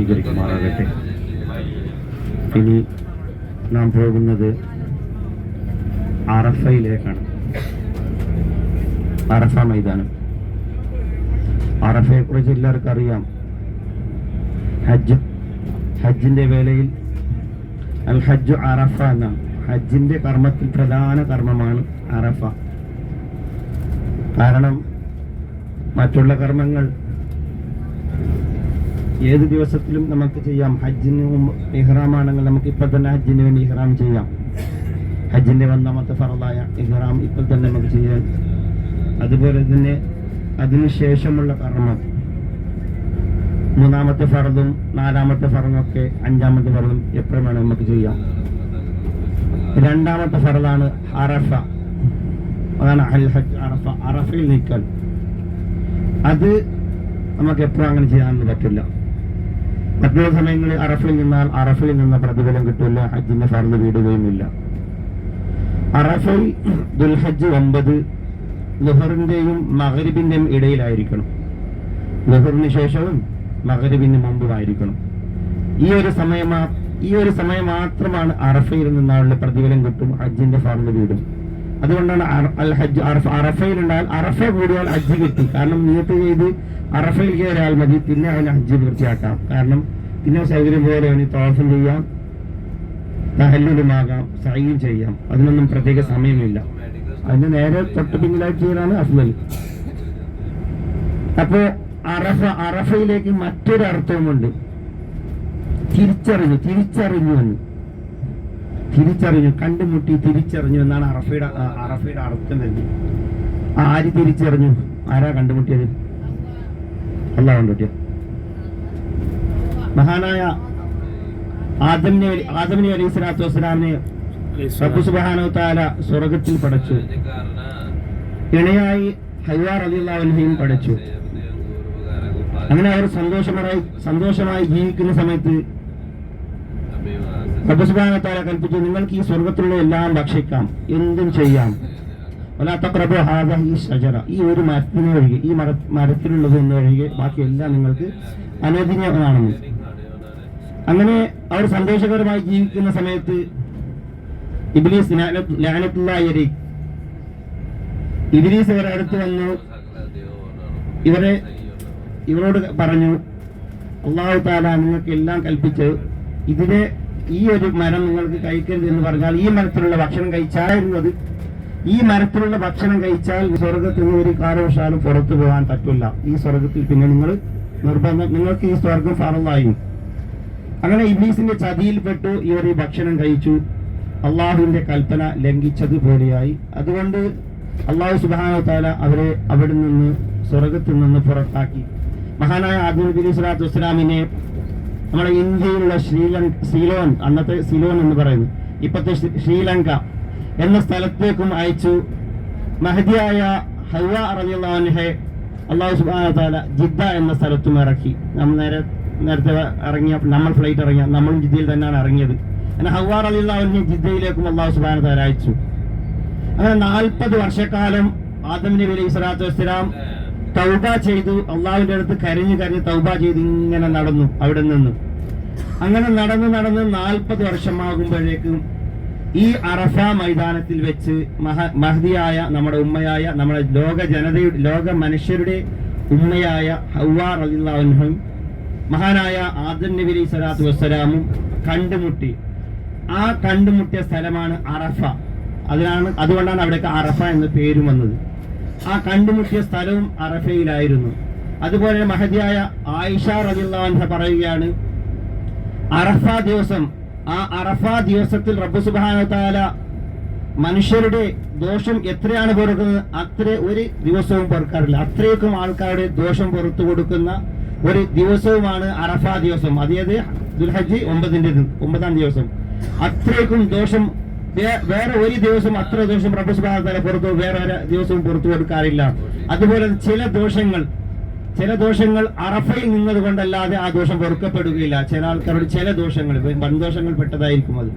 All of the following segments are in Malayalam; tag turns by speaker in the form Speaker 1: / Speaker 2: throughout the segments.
Speaker 1: സ്വീകരിക്കുമാറാകട്ടെ. ഇനി നാം പോകുന്നത് അറഫയിലേക്കാണ്. അറഫ മൈതാനം. അറഫയെ കുറിച്ച് എല്ലാവർക്കും അറിയാം ഹജ്ജ് ഹജ്ജിന്റെ വേളയിൽ അൽ ഹജ്ജു അറഫ എന്നാണ്. ഹജ്ജിന്റെ കർമ്മത്തിൽ പ്രധാന കർമ്മമാണ് അറഫ. കാരണം മറ്റുള്ള കർമ്മങ്ങൾ ഏത് ദിവസത്തിലും നമുക്ക് ചെയ്യാം. ഹജ്ജിന് ഇഹ്റാമാണെങ്കിൽ നമുക്ക് ഇപ്പോൾ തന്നെ ഹജ്ജിന് വേണ്ടി ഇഹ്റാം ചെയ്യാം. ഹജ്ജിന്റെ ഒന്നാമത്തെ ഫറലായ ഇഹ്റാം ഇപ്പോൾ തന്നെ നമുക്ക് ചെയ്യാം. അതുപോലെ തന്നെ അതിനുശേഷമുള്ള കർമ്മം. മൂന്നാമത്തെ ഫറതും നാലാമത്തെ ഫറതൊക്കെ അഞ്ചാമത്തെ ഫറതും എപ്പോഴും വേണം നമുക്ക് ചെയ്യാം. രണ്ടാമത്തെ ഫറതാണ് അറഫ. അതാണ് അൽ അറഫ. അറഫയിൽ നിൽക്കൽ. അത് നമുക്ക് എപ്പോഴും അങ്ങനെ ചെയ്യാനൊന്നും പറ്റില്ല. മറ്റുള്ള സമയങ്ങളിൽ അറഫയിൽ നിന്നാൽ അറഫിൽ നിന്ന പ്രതിഫലം കിട്ടില്ല ഹജ്ജിന്റെ ഫർദ് വീടുകയുമില്ല. അറഫയിൽ ദുൽഹജ്ജ് ഒമ്പത് ലുഹറിന്റെയും മകരിബിന്റെയും ഇടയിലായിരിക്കണം. ലുഹറിന് ശേഷവും മകരിബിന് മുമ്പുമായിരിക്കണം ഈ ഒരു സമയമാ ഈ ഒരു സമയം മാത്രമാണ് അറഫയിൽ നിന്നാളുടെ പ്രതിഫലം കിട്ടും ഹജ്ജിന്റെ ഫർദ് വീടും. അതുകൊണ്ടാണ് അൽ ഹജ്ജ് അറഫ അറഫയിൽ ഉണ്ടായാൽ അറഫ കൂടിയാൽ ഹജ്ജ് കിട്ടി. കാരണം നിയത്ത് ചെയ്ത് അറഫയിൽ കയറിയാൽ മതി പിന്നെ അവന് ഹജ്ജ് പൂർത്തിയാക്കാം. കാരണം പിന്നെ സൗകര്യം പോലെ അവന് തോഫം ചെയ്യാം തഹല്ലുലുമാകാം സൈയും ചെയ്യാം. അതിനൊന്നും പ്രത്യേക സമയമില്ല. അതിന് നേരെ തൊട്ട് പിന്നിലായിട്ട് ചെയ്യാനാണ് അഫ്ലൽ അപ്പോ അറഫ അറഫയിലേക്ക് മറ്റൊരു അർത്ഥവുമുണ്ട് തിരിച്ചറിഞ്ഞു തിരിച്ചറിഞ്ഞു എന്ന് തിരിച്ചറിഞ്ഞു കണ്ടുമുട്ടി തിരിച്ചറിഞ്ഞു എന്നാണ് അറഫയുടെ അറഫയുടെ അർത്ഥം തന്നെ. ആര് തിരിച്ചറിഞ്ഞു? ആരാ കണ്ടുമുട്ടിയത്? അല്ല കണ്ടുമുട്ടിയത് മഹാനായ ആദമിനെ ആദമിനെ അലൈഹി സ്വലാത്തു വസ്സലാമിനെ റബ്ബു സുബ്ഹാനഹു തആല സ്വർഗത്തിൽ പടച്ചു. ഇണയായി ഹയ്യാർ അലിയുള്ളവനെയും പടച്ചു. അങ്ങനെ അവർ സന്തോഷമായി സന്തോഷമായി ജീവിക്കുന്ന സമയത്ത് റബ്ബുസുബാനത്താല കൽപ്പിച്ചു നിങ്ങൾക്ക് ഈ സ്വർഗത്തിലുള്ള എല്ലാം ഭക്ഷിക്കാം. എന്തും ചെയ്യാം. ഒലാത്തക്രബ് ഹാദ ഈ ഷജറ ഈ ഒരു മരത്തിനെ ഒഴികെ ഈ മര മരത്തിലുള്ളത് എന്ന് ഒഴികെ ബാക്കിയെല്ലാം നിങ്ങൾക്ക് അനുവദനീയമാണെന്ന്. അങ്ങനെ അവർ സന്തോഷകരമായി ജീവിക്കുന്ന സമയത്ത് ഇബിലീസ് ലാനത്തുള്ളരി ഇബ്ലീസ് ഇവരെ അടുത്ത് വന്നു. ഇവരെ ഇവരോട് പറഞ്ഞു അള്ളാഹു താല നിങ്ങൾക്ക് എല്ലാം കൽപ്പിച്ച്. ഇതിനെ ഈ ഒരു മരം നിങ്ങൾക്ക് കഴിക്കരുത് എന്ന് പറഞ്ഞാൽ ഈ മരത്തിലുള്ള ഭക്ഷണം കഴിച്ചായിരുന്നത് ഈ മരത്തിലുള്ള ഭക്ഷണം കഴിച്ചാൽ സ്വർഗത്തിൽ നിന്ന് ഒരു കാലവശാലും പുറത്തു പോകാൻ പറ്റില്ല. ഈ സ്വർഗത്തിൽ പിന്നെ നിങ്ങൾ നിർബന്ധം നിങ്ങൾക്ക് ഈ സ്വർഗം ഫറലായും. അങ്ങനെ ഇബ്ലീസിന്റെ ചതിയിൽപ്പെട്ടു ഇവർ ഈ ഭക്ഷണം കഴിച്ചു. അള്ളാഹുവിന്റെ കൽപ്പന ലംഘിച്ചതുപോലെയായി അതുകൊണ്ട് അള്ളാഹു സുബാന താല അവരെ അവിടെ നിന്ന് സ്വർഗത്തിൽ നിന്ന് പുറത്താക്കി. മഹാനായ ആദ്യ നബി സ്വലാത്തു വസ്സലാമിനെ നമ്മുടെ ഇന്ത്യയിലുള്ള ശ്രീലങ്ക സിലോൺ അന്നത്തെ സിലോൺ എന്ന് പറയുന്നു. ഇപ്പോഴത്തെ ശ്രീലങ്ക എന്ന സ്ഥലത്തേക്കും അയച്ചു. മഹദിയായ ഹവ അറിയുള്ളവനെ അള്ളാഹു സുബാന ജിദ്ദ എന്ന സ്ഥലത്തും ഇറക്കി. നമ്മൾ നേരെ നേരത്തെ ഇറങ്ങിയ നമ്മൾ ഫ്ലൈറ്റ് ഇറങ്ങിയ നമ്മളും ജിദ്ദയിൽ തന്നെയാണ് ഇറങ്ങിയത്. അങ്ങനെ ഹവാർ അലിള്ളാഹുവിനെ ജിദ്ദയിലേക്കും അള്ളാഹു സുബാന അയച്ചു. അങ്ങനെ നാൽപ്പത് വർഷക്കാലം ആദം നബി അലൈഹി സ്വലാത്തു വസ്സലാം തൗബ ചെയ്തു അള്ളാഹുവിന്റെ അടുത്ത് കരഞ്ഞു കരഞ്ഞ് തൗബ ചെയ്ത് ഇങ്ങനെ നടന്നു അവിടെ നിന്ന്. അങ്ങനെ നടന്ന് നടന്ന് നാൽപ്പത് വർഷമാകുമ്പോഴേക്കും ഈ അറഫ മൈതാനത്തിൽ വെച്ച് മഹ മഹദിയായ നമ്മുടെ ഉമ്മയായ നമ്മുടെ ലോക ജനതയുടെ ലോക മനുഷ്യരുടെ ഉമ്മയായ ഹൗവാർ അലിള്ളാഹും മഹാനായ ആദം നബി അലൈഹി സ്വലാത്തു വസ്സലാമും കണ്ടുമുട്ടി. ആ കണ്ടുമുട്ടിയ സ്ഥലമാണ് അറഫ. അതിനാണ് അതുകൊണ്ടാണ് അവിടേക്ക് അറഫ എന്ന പേരും വന്നത്. ആ കണ്ടുമുട്ടിയ സ്ഥലവും അറഫയിലായിരുന്നു. അതുപോലെ മഹതിയായ ആയിഷ റബിള്ള പറയുകയാണ് അറഫ ദിവസം ആ അറഫ ദിവസത്തിൽ റബ്ബു സുബാന താല മനുഷ്യരുടെ ദോഷം എത്രയാണ് പൊറുക്കുന്നത്? അത്ര ഒരു ദിവസവും പൊറുക്കാറില്ല. അത്രയ്ക്കും ആൾക്കാരുടെ ദോഷം പുറത്തു കൊടുക്കുന്ന ഒരു ദിവസവുമാണ് അറഫ ദിവസം. അതായത് ദുൽഹജ് ഒമ്പതിന്റെ ഒമ്പതാം ദിവസം. അത്രയ്ക്കും ദോഷം വേറെ ഒരു ദിവസം അത്ര ദിവസം റബ്ബു സുബാന താല പുറത്തു വേറെ ഒരു ദിവസവും പുറത്തു കൊടുക്കാറില്ല. അതുപോലെ ചില ദോഷങ്ങൾ ചില ദോഷങ്ങൾ അറഫയിൽ നിന്നത് കൊണ്ടല്ലാതെ ആ ദോഷം പൊറുക്കപ്പെടുകയില്ല. ചില ആൾക്കാരുടെ ചില ദോഷങ്ങൾ വൻദോഷങ്ങൾ പെട്ടതായിരിക്കും അത്.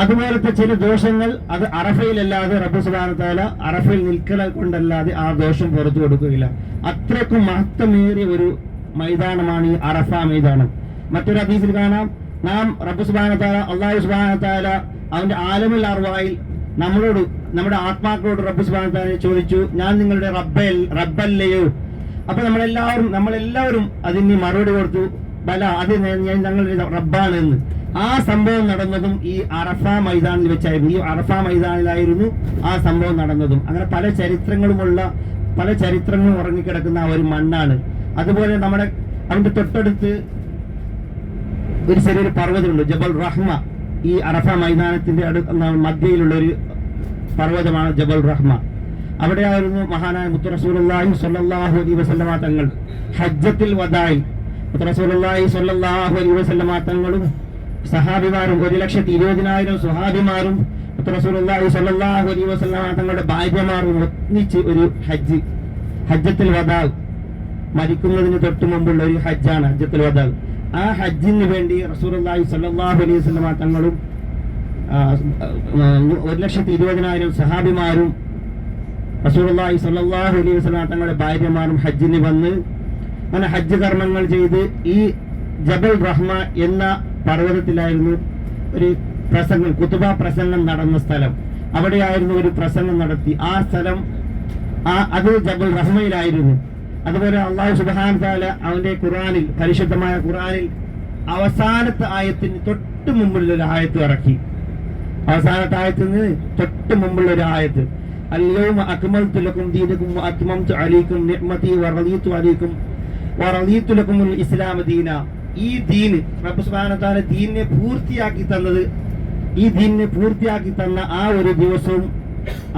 Speaker 1: അതുപോലത്തെ ചില ദോഷങ്ങൾ അത് അറഫയിലല്ലാതെ റബ്ബു സുബാനത്താല അറഫയിൽ നിൽക്കല കൊണ്ടല്ലാതെ ആ ദോഷം പുറത്തു കൊടുക്കുകയില്ല. അത്രക്കും മഹത്വമേറിയ ഒരു മൈതാനമാണ് ഈ അറഫ മൈതാനം. മറ്റൊരു ഹദീസിൽ കാണാം. നാം റബ്ബു സുബാനത്താല അള്ളാഹു സുബാനത്താല അവന്റെ ആലമുൽ അർവായിൽ നമ്മളോട് നമ്മുടെ ആത്മാക്കളോട് റബ്ബ് സുബാനെ ചോദിച്ചു ഞാൻ നിങ്ങളുടെ റബ്ബ റബ്ബല്ലയോ? അപ്പൊ നമ്മളെല്ലാവരും നമ്മളെല്ലാവരും അതിന് മറുപടി കൊടുത്തു ബല അത് ഞാൻ ഞങ്ങളുടെ റബ്ബാണ് എന്ന് ആ സംഭവം നടന്നതും ഈ അറഫ മൈതാനിൽ വെച്ചായിരുന്നു. ഈ അറഫ മൈതാനിലായിരുന്നു ആ സംഭവം നടന്നതും. അങ്ങനെ പല ചരിത്രങ്ങളുമുള്ള പല ചരിത്രങ്ങളും ഉറങ്ങിക്കിടക്കുന്ന ഒരു മണ്ണാണ്. അതുപോലെ നമ്മുടെ അതിന്റെ തൊട്ടടുത്ത് ഒരു ചെറിയൊരു പർവതമുണ്ട് ജബൽ റഹ്മ. ഈ അറഫ മൈതാനത്തിന്റെ അടു മധ്യയിലുള്ള ഒരു പർവതമാണ് ജബൽ റഹ്മ. അവിടെയായിരുന്നു മഹാനായ മുത്തറസൂലി സൊല്ലാഹു അലൈ വസല്ലമ തങ്ങൾ. ഹജ്ജത്തിൽ വദായി. മുത്തറസൂലി സൊല്ലാഹു അലൈ വസല്ലമ തങ്ങളും സഹാബിമാരും ഒരു ലക്ഷത്തി ഇരുപതിനായിരം സുഹാബിമാരും മുത്തറസൂലി സൊല്ലാഹു അലൈ വസല്ലമ തങ്ങളുടെ ഭാര്യമാരും ഒന്നിച്ച് ഒരു ഹജ്ജ് ഹജ്ജത്തിൽ വദാവ് മരിക്കുന്നതിന് തൊട്ട് മുമ്പുള്ള ഒരു ഹജ്ജാണ് ഹജ്ജത്തിൽ വദാവ് ആ ഹജ്ജിന് വേണ്ടി റസൂലുള്ളാഹി സ്വല്ലല്ലാഹു അലൈഹി തങ്ങളും ഒരു ലക്ഷത്തി ഇരുപതിനായിരം സഹാബിമാരും റസൂലുള്ളാഹി സ്വല്ലല്ലാഹു അലൈഹി തങ്ങളുടെ ഭാര്യമാരും ഹജ്ജിന് വന്ന് അങ്ങനെ ഹജ്ജ് കർമ്മങ്ങൾ ചെയ്ത് ഈ ജബൽ റഹ്മ എന്ന പർവതത്തിലായിരുന്നു ഒരു പ്രസംഗം കുത്തുബ പ്രസംഗം നടന്ന സ്ഥലം. അവിടെയായിരുന്നു ഒരു പ്രസംഗം നടത്തി. ആ സ്ഥലം ആ അത് ജബൽ റഹ്മയിലായിരുന്നു. അതുപോലെ അള്ളാഹു സുബാൻ താല അവന്റെ ഖുറാനിൽ പരിശുദ്ധമായ ഖുറാനിൽ അവസാനത്തെ ആയത്തിന് തൊട്ട് മുമ്പിലുള്ള ഒരു ആയത്ത് ഇറക്കി അവസാനത്തെ ആയത്തിന് തൊട്ട് മുമ്പുള്ള ഒരു ആയത്ത് اليوم أكملت لكم دينكم وأتممت عليكم نعمتي ورضيت عليكم ورضيت لكم الإسلام دينا ഈ ദീന് റബ്ബ് സുബ്ഹാനഹു വ തആല ദീനിനെ പൂർത്തിയാക്കി തന്നത് ഈ ദീനിനെ പൂർത്തിയാക്കി തന്ന ആ ഒരു ദിവസവും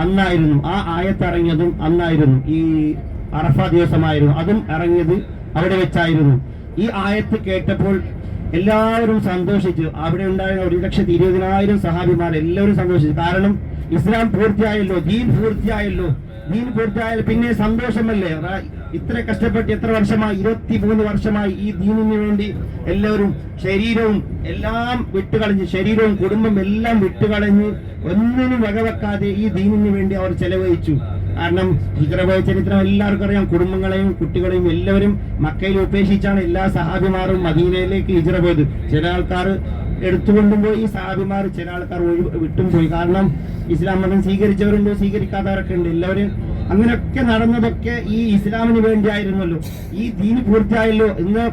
Speaker 1: അന്നായിരുന്നു ആ ആയത്ത് ഇറങ്ങിയതും അന്നായിരുന്നു ഈ അറഫ ദിവസമായിരുന്നു. അതും ഇറങ്ങിയത് അവിടെ വെച്ചായിരുന്നു. ഈ ആയത്ത് കേട്ടപ്പോൾ എല്ലാവരും സന്തോഷിച്ചു. അവിടെ ഉണ്ടായിരുന്ന ഒരു ലക്ഷത്തി ഇരുപതിനായിരം സഹാബിമാർ എല്ലാവരും സന്തോഷിച്ചു. കാരണം ഇസ്ലാം പൂർത്തിയായല്ലോ ദീൻ പൂർത്തിയായല്ലോ. ദീൻ പൂർത്തിയായാൽ പിന്നെ സന്തോഷമല്ലേ? ഇത്ര കഷ്ടപ്പെട്ട് എത്ര വർഷമായി? ഇരുപത്തി മൂന്ന് വർഷമായി ഈ ദീനിന് വേണ്ടി എല്ലാവരും ശരീരവും എല്ലാം വിട്ടുകളഞ്ഞ് ശരീരവും കുടുംബം എല്ലാം വിട്ടുകളഞ്ഞ് ഒന്നിനും വകവെക്കാതെ ഈ ദീനിന് വേണ്ടി അവർ ചെലവഴിച്ചു. കാരണം ഹിജറപോയ ചരിത്രം എല്ലാവർക്കും അറിയാം. കുടുംബങ്ങളെയും കുട്ടികളെയും എല്ലാവരും മക്കയിൽ ഉപേക്ഷിച്ചാണ് എല്ലാ സഹാബിമാരും മദീനയിലേക്ക് ഹിജറ പോയത്. ചില ആൾക്കാർ എടുത്തുകൊണ്ടും പോയി ഈ സഹാബിമാർ ചില ആൾക്കാർ വിട്ടും പോയി. കാരണം ഇസ്ലാം മതം സ്വീകരിച്ചവരുണ്ട് സ്വീകരിക്കാത്തവരൊക്കെ ഉണ്ട്. എല്ലാവരും അങ്ങനെയൊക്കെ നടന്നതൊക്കെ ഈ ഇസ്ലാമിന് വേണ്ടിയായിരുന്നല്ലോ. ഈ ദീന് പൂർത്തിയായല്ലോ എന്ന്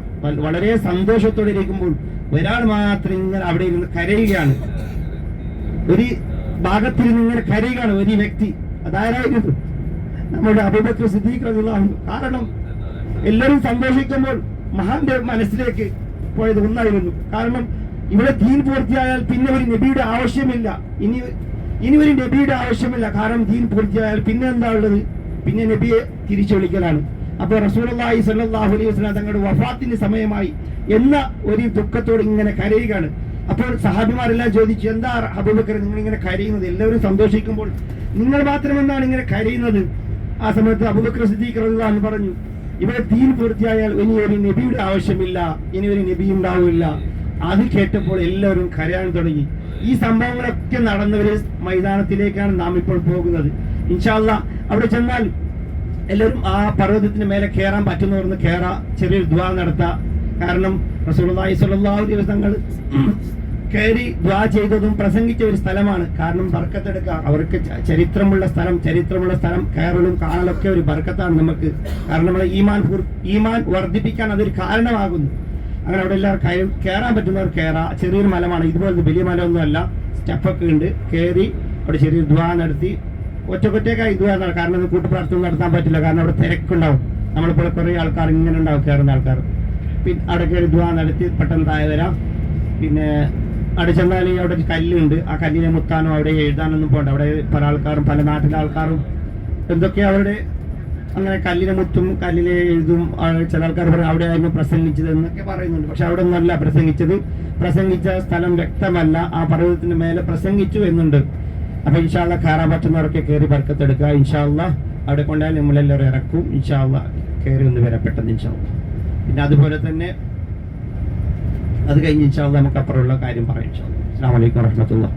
Speaker 1: വളരെ സന്തോഷത്തോടെ ഇരിക്കുമ്പോൾ ഒരാൾ മാത്രം ഇങ്ങനെ അവിടെ ഇരുന്ന് കരയുകയാണ്. ഒരു ഭാഗത്തിരുന്ന് ഇങ്ങനെ കരയുകയാണ് ഒരു വ്യക്തി. അതാരായിരുന്നു? നമ്മുടെ അബൂബക്കർ സിദ്ദീഖ് റളിയല്ലാഹു. കാരണം എല്ലാവരും സന്തോഷിക്കുമ്പോൾ മഹാന്റെ മനസ്സിലേക്ക് പോയത് ഒന്നായിരുന്നു. കാരണം ഇവിടെ ദീൻ പൂർത്തിയായാൽ പിന്നെ ഒരു നബിയുടെ ആവശ്യമില്ല. ഇനി ഇനി ഒരു നബിയുടെ ആവശ്യമില്ല. കാരണം ദീൻ പൂർത്തിയായാൽ പിന്നെ എന്താ ഉള്ളത്? പിന്നെ നബിയെ തിരിച്ചു വിളിക്കലാണ്. അപ്പോൾ റസൂലുള്ളാഹി സല്ലാഹു അലൈഹി വസ്ലാം തങ്ങളുടെ വഫാത്തിന്റെ സമയമായി എന്ന ഒരു ദുഃഖത്തോട് ഇങ്ങനെ കരയുകയാണ്. അപ്പോൾ സഹാബിമാരെല്ലാം ചോദിച്ചു എന്താ അബൂബക്കർ നിങ്ങൾ ഇങ്ങനെ കരയുന്നത്? എല്ലാവരും സന്തോഷിക്കുമ്പോൾ നിങ്ങൾ മാത്രം എന്താണ് ഇങ്ങനെ കരയുന്നത്? ആ സമയത്ത് അബൂബക്കർ സിദ്ദീഖ് റഹ്ലാൻ പറഞ്ഞു ഇവിടെ തീൻ പൂർത്തിയായാൽ ഇനി ഒരു നബിയുടെ ആവശ്യമില്ല ഇനി ഒരു നബി ഉണ്ടാവില്ല അത് കേട്ടപ്പോൾ എല്ലാവരും കരയാൻ തുടങ്ങി. ഈ സംഭവങ്ങളൊക്കെ നടന്നവര് മൈതാനത്തിലേക്കാണ് നാം ഇപ്പോൾ പോകുന്നത്. ഇൻഷാല്ല അവിടെ ചെന്നാൽ എല്ലാവരും ആ പർവതത്തിന് മേലെ കയറാൻ പറ്റുന്നവർന്ന് കയറാ ചെറിയൊരു ദ്വാ നടത്താം. കാരണം അലൈഹി വസല്ലം കയറി ദ്വാ ചെയ്തതും പ്രസംഗിച്ച ഒരു സ്ഥലമാണ്. കാരണം ബർക്കത്തെടുക്കുക അവർക്ക് ചരിത്രമുള്ള സ്ഥലം ചരിത്രമുള്ള സ്ഥലം കയറലും കാണലൊക്കെ ഒരു ബർക്കത്താണ് നമുക്ക്. കാരണം നമ്മളെ ഈമാൻ ഈമാൻ വർദ്ധിപ്പിക്കാൻ അതൊരു കാരണമാകുന്നു. അങ്ങനെ അവിടെ എല്ലാവരും കയറി കയറാൻ പറ്റുന്നവർ കയറാ. ചെറിയൊരു മലമാണ്. ഇതുപോലത്തെ വലിയ മലമൊന്നും അല്ല സ്റ്റെപ്പൊക്കെ ഉണ്ട്. കയറി അവിടെ ചെറിയൊരു ദ്വാ നടത്തി. ഒറ്റക്കൊറ്റേക്കായി ദ്വാ നട കാരണം കൂട്ടുപ്രാർത്ഥന നടത്താൻ പറ്റില്ല. കാരണം അവിടെ തിരക്കുണ്ടാവും. നമ്മളിപ്പോൾ കുറേ ആൾക്കാർ ഇങ്ങനെ ഉണ്ടാവും. കയറുന്ന ആൾക്കാർ. പിന്നെ അവിടെ കയറി ദ്വാ നടത്തി പെട്ടെന്ന് താഴെ വരാം. പിന്നെ അവിടെ ചെന്നാൽ അവിടെ ഒരു കല്ലുണ്ട്. ആ കല്ലിനെ മുത്താനോ അവിടെ എഴുതാനൊന്നും പോകണ്ട അവിടെ പല ആൾക്കാരും പല നാട്ടിലെ ആൾക്കാരും എന്തൊക്കെ അവരുടെ അങ്ങനെ കല്ലിനെ മുത്തും കല്ലിനെ എഴുതും. ചില ആൾക്കാർ പറയും അവിടെ ആയിരുന്നു പ്രസംഗിച്ചത് എന്നൊക്കെ പറയുന്നുണ്ട്. പക്ഷെ അവിടെ ഒന്നല്ല പ്രസംഗിച്ചത്. പ്രസംഗിച്ച സ്ഥലം വ്യക്തമല്ല. ആ പർവതത്തിന് മേലെ പ്രസംഗിച്ചു എന്നുണ്ട്. അപ്പൊ ഇൻഷാല്ല കയറാൻ പറ്റുന്നവരൊക്കെ കയറി പറക്കത്തെടുക്കുക ഇൻഷാല്ല അവിടെ കൊണ്ടാൽ നമ്മളെല്ലാവരും ഇറക്കും. ഇൻഷാല്ല കയറി ഒന്ന് വരെ പെട്ടെന്ന് ഇൻഷാല്ല പിന്നെ അതുപോലെ തന്നെ അത് കഴിഞ്ഞ് ഇൻഷാല്ല നമുക്ക് അപ്പുറമുള്ള കാര്യം പറയാം അസ്സാം വലൈക്കും വറഹമത്തുള്ള.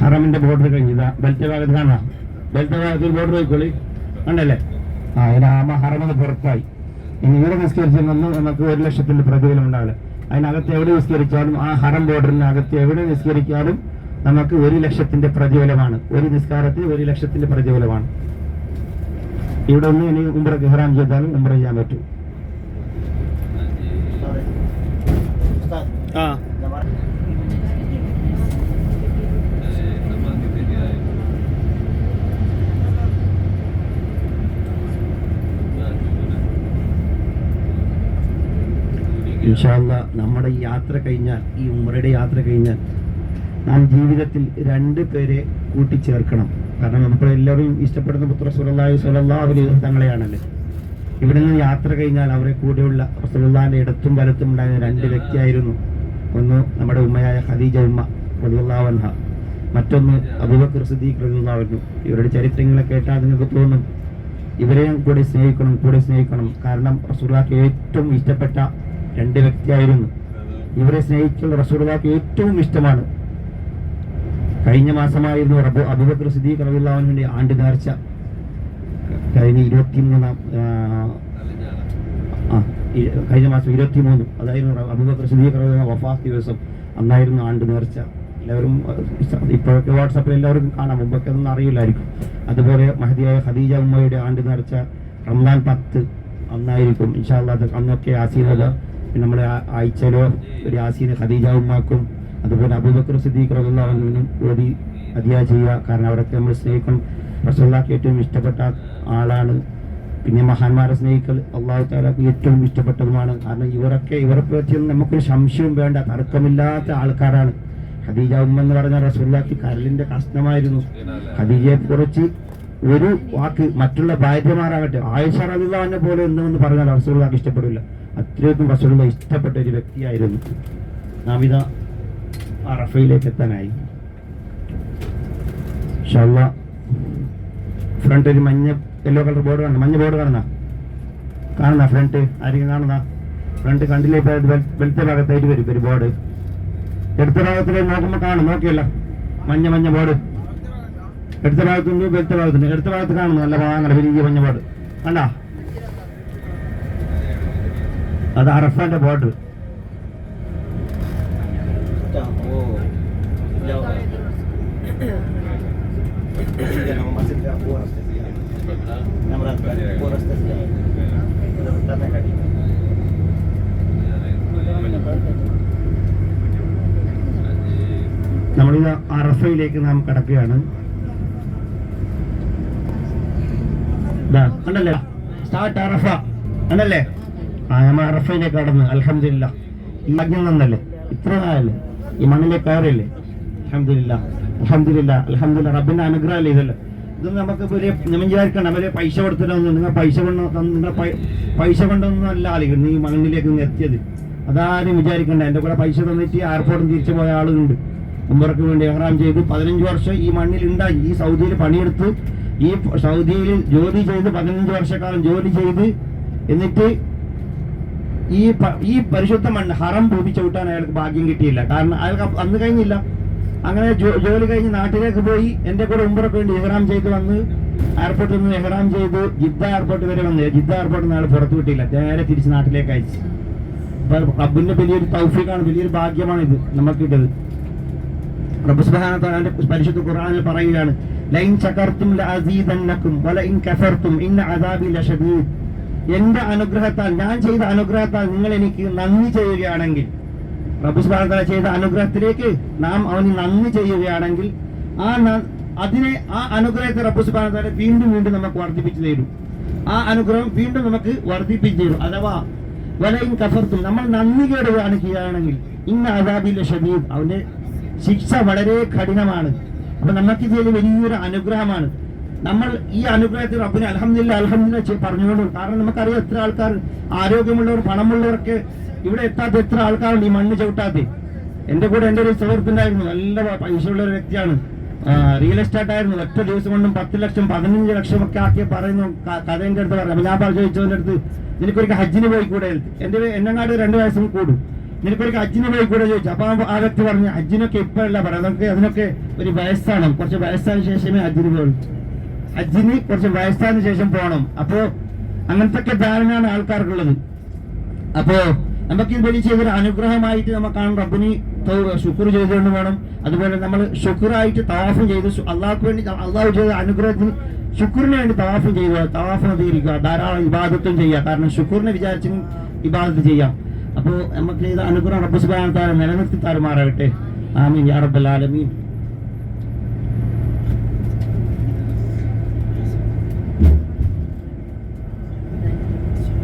Speaker 1: ഹറമിന്റെ ബോർഡർ കഴിഞ്ഞതാ. ബെൽറ്റ് ഭാഗത്ത് കാണാം? ബെൽറ്റ് ഭാഗത്ത് ബോർഡർ പോയിക്കോളി കണ്ടല്ലേ? ആ ആമ ഹറമത് പുറത്തായി. ഇനി ഇവിടെ നിന്ന് നമുക്ക് ഒരു ലക്ഷത്തിന്റെ പ്രതിഫലം ഉണ്ടാവില്ല. അതിനകത്ത് എവിടെ നിസ്കരിച്ചാലും ആ ഹറം ബോർഡറിനകത്ത് എവിടെ നിസ്കരിച്ചാലും നമുക്ക് ഒരു ലക്ഷത്തിന്റെ പ്രതിഫലമാണ് ഒരു നിസ്കാരത്തിന് ഒരു ലക്ഷത്തിന്റെ പ്രതിഫലമാണ് ഇവിടെ ഒന്ന് ഇനി ഉംറ ഗഹ്റാം ചെയ്താലും ഉംറ ചെയ്യാൻ പറ്റും. ഇൻഷാല്ല നമ്മുടെ ഈ യാത്ര കഴിഞ്ഞാൽ ഈ ഉമ്രയുടെ യാത്ര കഴിഞ്ഞാൽ നാം ജീവിതത്തിൽ രണ്ട് പേരെ കൂട്ടിച്ചേർക്കണം. കാരണം നമ്മളെല്ലാവരും ഇഷ്ടപ്പെടുന്ന പുത്ര സുലല്ലാഹി സുലല്ലാഹുലി തങ്ങളെയാണല്ലോ. ഇവിടെ നിന്ന് യാത്ര കഴിഞ്ഞാൽ അവരെ കൂടെയുള്ള സുലല്ലാന്റെ ഇടത്തും വലത്തും ഉണ്ടായിരുന്ന രണ്ട് വ്യക്തിയായിരുന്നു ഒന്ന് നമ്മുടെ ഉമ്മയായ ഖദീജ ഉമ്മ അൻഹ. മറ്റൊന്ന് അബുബക്കർ സിദ്ദീഖ് അൻഹു. ഇവരുടെ ചരിത്രങ്ങളെ കേട്ടാൽ നിങ്ങൾക്ക് തോന്നും ഇവരെയും കൂടെ സ്നേഹിക്കണം കൂടെ സ്നേഹിക്കണം. കാരണം റസൂലുള്ളാഹിക്ക് ഏറ്റവും ഇഷ്ടപ്പെട്ട രണ്ട് വ്യക്തിയായിരുന്നു. ഇവരെ സ്നേഹിച്ചുള്ള റസൂലുള്ളാഹിക്ക് ഏറ്റവും ഇഷ്ടമാണ് കഴിഞ്ഞ മാസമായിരുന്നു റബ്ബു അബുബക്കർ സിദ്ദീഖ് റബിള്ളാഹുവിന്റെ ആണ്ട് നേർച്ച. കഴിഞ്ഞ ഇരുപത്തിമൂന്നാം കഴിഞ്ഞ മാസം ഇരുപത്തിമൂന്ന് അതായിരുന്നു അബുബക്കർ സിദ്ദീഖ് റളിയല്ലാഹു വഫാസ് ദിവസം അന്നായിരുന്നു ആണ്ട് നേർച്ച. എല്ലാവരും ഇപ്പോഴൊക്കെ വാട്സാപ്പിൽ എല്ലാവർക്കും കാണാം മുമ്പൊക്കെ ഒന്നും അറിയില്ലായിരിക്കും. അതുപോലെ മഹദിയായ ഖദീജ ഉമ്മയുടെ ആണ്ട് നേർച്ച റംദാൻ പത്ത് അന്നായിരിക്കും. ഇൻഷാല്ലാ അന്നൊക്കെ നമ്മുടെ ആ- ആഴ്ചയിലോ ഒരു ആസീന ഖദീജ ഉമ്മാക്കും അതുപോലെ അബൂബക്കർ സിദ്ദീഖ് റസല്ലാഹുവിനും ഓതി അതിയാ ചെയ്യുക. കാരണം അവരൊക്കെ നമ്മൾ സ്നേഹിക്കണം റസല്ലാക്ക് ഏറ്റവും ഇഷ്ടപ്പെട്ട ആളാണ്. പിന്നെ മഹാന്മാരെ സ്നേഹിക്കൽ അള്ളാഹു താലാക്ക് ഏറ്റവും ഇഷ്ടപ്പെട്ടതുമാണ്. കാരണം ഇവരൊക്കെ ഇവരെ പറ്റിയൊന്നും നമുക്കൊരു സംശയവും വേണ്ട തർക്കമില്ലാത്ത ആൾക്കാരാണ്. ഖദീജ ഉമ്മ എന്ന് പറഞ്ഞ റസൂല്ലാക്ക് കരലിന്റെ കഷ്ണമായിരുന്നു. ഖദീജയെ കുറിച്ച് ഒരു വാക്ക് മറ്റുള്ള ഭാര്യമാരാകട്ടെ ആയിഷ പോലെ എന്ന് പറഞ്ഞാൽ റസൂലുള്ളാഹിക്ക് ഇഷ്ടപ്പെടില്ല. അത്രയ്ക്കും റസൂലുള്ള ഇഷ്ടപ്പെട്ട ഒരു വ്യക്തിയായിരുന്നു. നാം ഇതാ അറഫയിലേക്ക് എത്താനായി. ഇൻഷാല്ലാ ഫ്രണ്ട് ഒരു മഞ്ഞ യെല്ലോ കളർ ബോർഡ് കാണുന്ന മഞ്ഞ ബോർഡ് കാണുന്ന കാണുന്ന ഫ്രണ്ട് ആരെങ്കിലും കാണുന്ന ഫ്രണ്ട് കണ്ടില്ലേ? വെളുത്ത ഭാഗത്തായിട്ട് വരും ഒരു ബോർഡ് എടുത്ത ഭാഗത്തിലേക്ക് നോക്കുമ്പോൾ കാണും. നോക്കിയല്ല. മഞ്ഞ മഞ്ഞ ബോർഡ് എടുത്ത ഭാഗത്തുണ്ട് വെളുത്ത ഭാഗത്തുണ്ട് എടുത്ത ഭാഗത്ത് കാണുന്നു. നല്ല വാങ്ങല വലിയ മഞ്ഞ ബോർഡ് കണ്ടാ? അത് അറഫാന്റെ ബോർഡർ നമ്മളിത് അറഫയിലേക്ക് നാം കടക്കുകയാണ്. ദാ, കണ്ടല്ലേ? സ്റ്റാർട്ട് അറഫ. കണ്ടല്ലേ? ആ നമ്മൾ അറഫയിലേക്ക് കടന്ന്. അലഹമില്ല ഈ ഭാഗ്യം നന്നല്ലേ ഇത്ര നാളല്ലേ ഈ മണ്ണിലേക്ക് കയറില്ലേ അൽഹംദുലില്ല അൽഹംദുലില്ല അലഹമില്ല റബ്ബിന്റെ അനുഗ്രഹമല്ലേ ഇതല്ലേ? ഇത് നമുക്ക് വലിയ വിചാരിക്കണം വലിയ പൈസ കൊടുത്തിട്ടൊന്നും നിങ്ങൾ പൈസ കൊണ്ട് നിങ്ങളെ പൈസ കൊണ്ടൊന്നും അല്ല ആളുകൾ. നീ മണ്ണിലേക്ക് നിന്ന് എത്തിയത്. അതാരും വിചാരിക്കണ്ട. എന്റെ കൂടെ പൈസ തന്നിട്ട് എയർപോർട്ടിൽ തിരിച്ചു പോയ ആളുകളുണ്ട്. ഉമ്മർക്ക് വേണ്ടി എഹ്റാം ചെയ്ത് പതിനഞ്ച് വർഷം ഈ മണ്ണിൽ ഉണ്ടായി. ഈ സൗദിയിൽ പണിയെടുത്ത് ഈ സൗദിയിൽ ജോലി ചെയ്ത് പതിനഞ്ച് വർഷക്കാലം ജോലി ചെയ്ത് എന്നിട്ട് ഈ ഈ പരിശുദ്ധ മണ്ണ് ഹറം ഭൂമി ചവിട്ടാൻ അയാൾക്ക് ഭാഗ്യം കിട്ടിയില്ല. കാരണം അയാൾക്ക് അന്ന് കഴിഞ്ഞില്ല. അങ്ങനെ ജോലി കഴിഞ്ഞ് നാട്ടിലേക്ക് പോയി എന്റെ കൂടെ ഉമ്പറൊക്കെ വേണ്ടി എഹ്റാം ചെയ്ത് വന്ന് എയർപോർട്ടിൽ നിന്ന് എഹ്റാം ചെയ്ത് ജിദ്ദ എയർപോർട്ട് വരെ വന്ന്. ജിദ്ദ എയർപോർട്ടിൽ നിന്ന് അയാൾ പുറത്തു വിട്ടില്ല. നേരെ തിരിച്ച് നാട്ടിലേക്ക് അയച്ചു. റബ്ബിന്റെ വലിയൊരു തൗഫീഖാണ് വലിയൊരു ഭാഗ്യമാണ് ഇത് നമുക്ക് കിട്ടത് റബ്ബ് പരിശുദ്ധ ഖുർആനിൽ പറയുകയാണ് ലൈൻ ചകർത്തും ലഅസീദന്നക്കും വലഇൻ കഫർത്തും ഇന്ന അദാബി ലശദീദ് എന്റെ അനുഗ്രഹത്താൽ ഞാൻ ചെയ്ത അനുഗ്രഹത്താൽ നിങ്ങൾ എനിക്ക് നന്ദി ചെയ്യുകയാണെങ്കിൽ പ്രഭു സുബ്ഹാനഹു ചെയ്ത അനുഗ്രഹത്തിലേക്ക് നാം അവന് നന്ദി ചെയ്യുകയാണെങ്കിൽ ആ അതിനെ ആ അനുഗ്രഹത്തെ റബ്ബു സുബ്ഹാനഹു വീണ്ടും വീണ്ടും നമുക്ക് വർദ്ധിപ്പിച്ചു തരും. ആ അനുഗ്രഹം വീണ്ടും നമുക്ക് വർദ്ധിപ്പിച്ചു തരും. അഥവാ വലയും കഫർത്തും നമ്മൾ നന്ദി കേട് കാണിക്കുകയാണെങ്കിൽ ഇന്ന് അദാബിലെ ഷബീബ് അവന്റെ ശിക്ഷ വളരെ കഠിനമാണ്. അപ്പൊ നമുക്ക് ചെയ്ത് വലിയൊരു അനുഗ്രഹമാണ്. നമ്മൾ ഈ അനുഗ്രഹത്തിൽ റബ്ബിനെ അലഹമില്ല അലഹമില്ല പറഞ്ഞുകൊണ്ടും കാരണം നമുക്കറിയാം എത്ര ആൾക്കാർ ആരോഗ്യമുള്ളവർ പണമുള്ളവർക്ക് ഇവിടെ എത്താത്ത എത്ര ആൾക്കാരുണ്ട് ഈ മണ്ണ് ചവിട്ടാത്ത എന്റെ കൂടെ എന്റെ ഒരു സുഹൃത്തുണ്ടായിരുന്നു നല്ല പൈസയുള്ള ഒരു വ്യക്തിയാണ്. റിയൽ എസ്റ്റേറ്റ് ആയിരുന്നു. ഒറ്റ ദിവസം കൊണ്ടും പത്ത് ലക്ഷം പതിനഞ്ച് ലക്ഷം ഒക്കെ ആക്കി പറയുന്നു ക- കഥ എന്റെ അടുത്ത് പറഞ്ഞു ചോദിച്ചതിന്റെ അടുത്ത് നിനക്കൊരിക്കൽ ഹജ്ജിന് പോയി കൂടെ? എന്റെ എന്നങ്ങാട് രണ്ട് വയസ്സും കൂടും. നിനക്കൊരു ഹജ്ജിന് പോയി കൂടെ? ചോദിച്ചു. അപ്പൊ ആ വ്യക്തി പറഞ്ഞു ഹജ്ജിനൊക്കെ ഇപ്പോഴല്ല പറയാം. നമുക്ക് അതിനൊക്കെ ഒരു വയസ്സാണ്. കുറച്ച് വയസ്സായ ശേഷമേ ഹജ്ജിന് പോകുള്ളൂ ഹജ്ജിന് കുറച്ച് വയസ്സായതിനു ശേഷം പോകണം അപ്പോ അങ്ങനത്തെ ധാരണയാണ് ആൾക്കാർക്കുള്ളത്. അപ്പോ നമുക്ക് ഇത് വലിയ ചെയ്തൊരു അനുഗ്രഹമായിട്ട് നമുക്കാണ് റബ്ബിന് ശുക്ർ ചെയ്തുകൊണ്ട് വേണം. അതുപോലെ നമ്മൾ ശുക്രായിട്ട് തവാഫും ചെയ്ത് അള്ളാഹ്ക്ക് വേണ്ടി അള്ളാഹു ചെയ്ത അനുഗ്രഹത്തിന് ശുക്രിന് വേണ്ടി തവാഫും ചെയ്യുക തവാഫ് നദീകരിക്കുക ധാരാളം ഇബാദത്തും ചെയ്യുക. കാരണം ശുക്രിനെ വിചാരിച്ചും ഇബാദത്ത് ചെയ്യാം. അപ്പോൾ നമുക്ക് ചെയ്ത അനുഗ്രഹം റബ്ബ് സുബാന താരം നിലനിർത്തി താറുമാറാകട്ടെ ആമീൻ യാ റബ്ബൽ ആലമീൻ.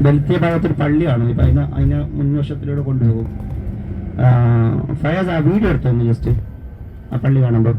Speaker 1: ബെൽത്തിയ ഭാഗത്തൊരു പള്ളിയാണ്. ഇപ്പൊ അതിന് അതിനെ മുൻവശത്തിലൂടെ കൊണ്ടുപോകും. ഫയാസ് ആ വീഡിയോ എടുത്തു ജസ്റ്റ് ആ പള്ളി കാണുമ്പോൾ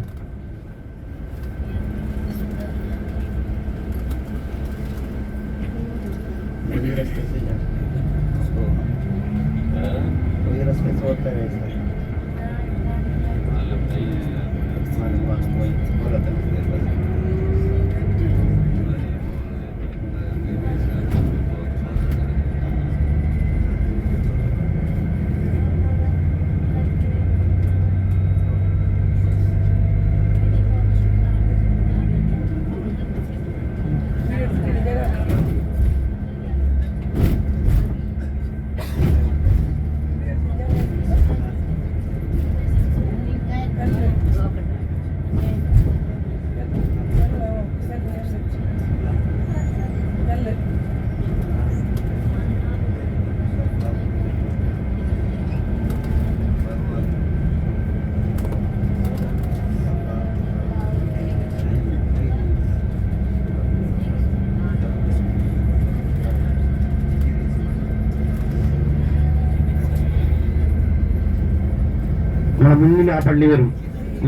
Speaker 1: നമ്മുടെ മുന്നിൽ ആ പള്ളി വരും.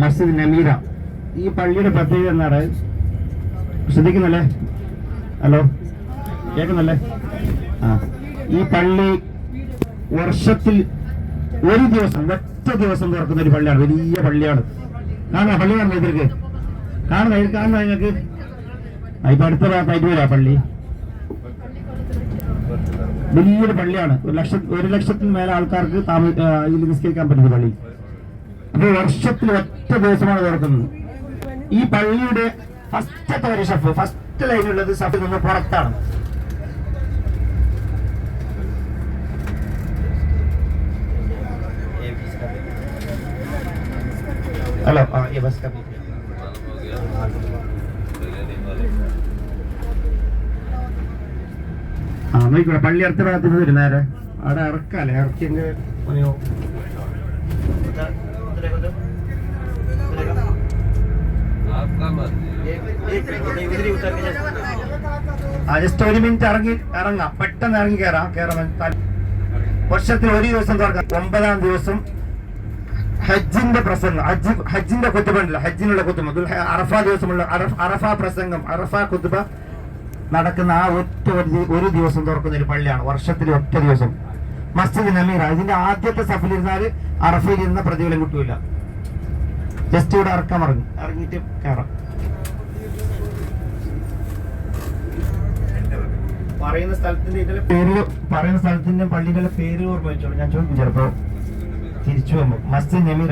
Speaker 1: മസ്ജിദ് നമീര ഈ പള്ളിയുടെ പ്രത്യേകത എന്താണ്? ശ്രദ്ധിക്കുന്നല്ലേ? ഹലോ? കേൾക്കുന്നല്ലേ? ആ. ഈ പള്ളി വർഷത്തിൽ ഒരു ദിവസം ഒറ്റ ദിവസം തുറക്കുന്ന ഒരു പള്ളിയാണ്. വലിയ പള്ളിയാണ്. കാണാ പള്ളി കാണുന്ന ഇതിലേക്ക് കാണുന്ന കാണുന്ന നിങ്ങൾക്ക് ഇപ്പൊ അടുത്ത ഭാഗത്തായിട്ട് വരാ പള്ളി. വലിയൊരു പള്ളിയാണ്. ഒരു ലക്ഷം ഒരു ലക്ഷത്തിന് മേലെ ആൾക്കാർക്ക് ഇതിൽ നിസ്കരിക്കാൻ പറ്റുന്ന പള്ളി. ഒരു വർഷത്തിൽ ഒറ്റ ദിവസമാണ് തുറക്കുന്നത്. ഈ പള്ളിയുടെ ഫസ്റ്റത്തെ ഒരു ഷെഫ് ഫസ്റ്റ് ലൈനുള്ളത് സഫ് നിന്ന് പുറത്താണ്. ഹലോ ആ ബസ് ആ നോക്കിക്കോളെ പള്ളി അടുത്ത ഭാഗത്ത് വരുന്നേരെ അവിടെ ഇറക്കാല്ലേ? ഇറക്കിയെങ്കിൽ ജസ്റ്റ് ഒരു മിനിറ്റ് ഇറങ്ങി ഇറങ്ങാം. പെട്ടെന്ന് ഇറങ്ങി കയറാം താൽ- വർഷത്തിൽ ഒരു ദിവസം തുറക്കാം. ഒമ്പതാം ദിവസം ഹജ്ജിന്റെ പ്രസംഗം. ഹജ്ജ് ഹജ്ജിന്റെ കുത്തുബുണ്ടല്ലോ ഹജ്ജിനുള്ള കുത്തുബ അറഫ ദിവസമുള്ള അറഫ് പ്രസംഗം അറഫ കുത്തുബ നടക്കുന്ന ആ ഒറ്റ ഒരു ദിവസം തുറക്കുന്ന ഒരു പള്ളിയാണ്. വർഷത്തിൽ ഒറ്റ ദിവസം. മസ്ജിദ് നമീറ ഇതിന്റെ ആദ്യത്തെ സഫലിരുന്നാൽ അറഫയിൽ ഇരുന്ന പ്രതിഫലം കിട്ടൂല ജസ്റ്റ് ഇവിടെ ഇറക്കാൻ പറഞ്ഞു. ഇറങ്ങിയിട്ട് കയറാം പറയുന്ന സ്ഥലത്തിന്റെ ഇതിലെ പേര് പറയുന്ന സ്ഥലത്തിന്റെ പള്ളിയുടെ പേര് ഓർമ്മ വെച്ചോളൂ. ഞാൻ ചോദിക്കും ചിലപ്പോ. തിരിച്ചു പോകുമ്പോ മസ്ജിദ് നമീറ